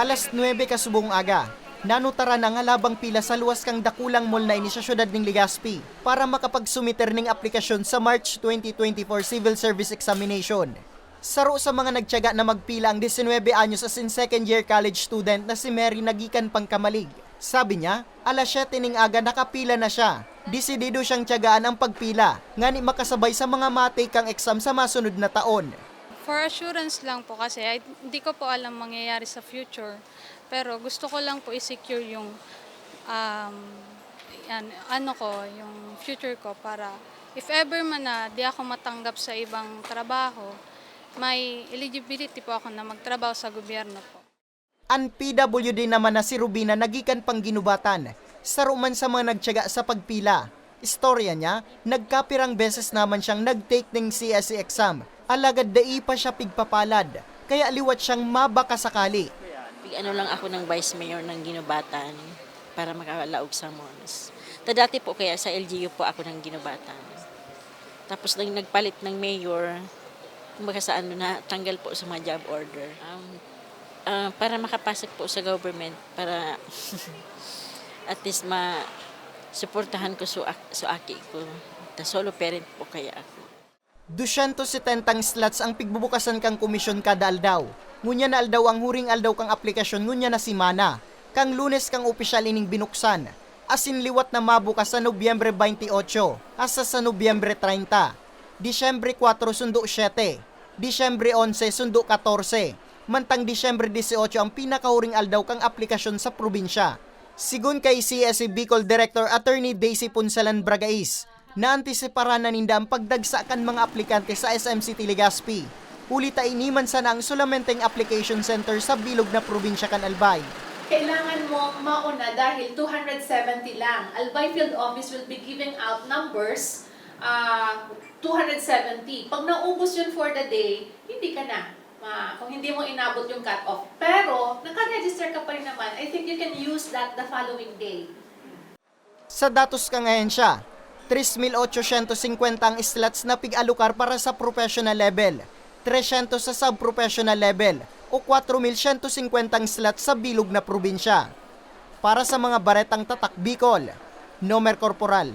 Alas 9 kasubong aga, nanutara na nga labang pila sa luwas kang dakulang mall na ini sa syudad ng Legazpi para makapagsumiter ng aplikasyon sa March 2024 Civil Service Examination. Saro sa mga nagtyaga na magpila ang 19 anyos as in second year college student na si Mary Nagikan Pangkamalig. Sabi niya, alas 7 ning aga nakapila na siya. Desidido siyang tiyagaan ang pagpila, nga ni makasabay sa mga matake ang exam sa masunod na taon. For assurance lang po kasi hindi ko po alam mangyayari sa future. Pero gusto ko lang po i-secure yung um, yan, ano ko, yung future ko para if ever man na di ako matanggap sa ibang trabaho, may eligibility po ako na magtrabaho sa gobyerno po. Ang PWD naman na si Rubina nagikan pang ginubatan. Saro man sa mga nagtyaga sa pagpila. Istorya niya, nagkapirang beses naman siyang nag-take ng CSE exam. Alagad dai pa siya pigpapalad. Kaya liwat siyang mabaka sakali. Ano lang ako ng vice mayor ng Ginubatan para makalaog sa MONS. Ta dati po kaya sa LGU po ako ng Ginubatan. Tapos nang nagpalit ng mayor, kumbaga sa ano na tanggal po sa mga job order. Um, ah, para makapasok po sa government para at least ma suportahan ko su, su aki ko. Ta solo parent po kaya ako. 270 slots ang pigbubukasan kang komisyon kada aldaw. Ngunya na aldaw ang huring aldaw kang aplikasyon ngunya na simana. Kang lunes kang opisyal ining binuksan. Asin liwat na mabukas sa Nobyembre 28 asa sa Nobyembre 30. Disyembre 4 sundo 7. Disyembre 11 sundo 14. Mantang Disyembre 18 ang pinakahuring aldaw kang aplikasyon sa probinsya. Sigun kay CSE Bicol Director Attorney Daisy Punsalan Bragais, naantisipara na ninda ang pagdagsakan mga aplikante sa SM City Legazpi. Ulita iniman sana ang sulamenteng application center sa bilog na probinsya kan Albay. kailangan mo mauna dahil 270 lang. Albay Field Office will be giving out numbers uh, 270. Pag naubos yun for the day, hindi ka na. Ma, kung hindi mo inabot yung cut-off. Pero, nakaregister ka pa rin naman, I think you can use that the following day. Sa datos kang ahensya, 3,850 ang slots na pig-alukar para sa professional level, 300 sa sub-professional level, o 4,150 slots sa bilog na probinsya. Para sa mga baretang tatak Bicol, Nomer Corporal,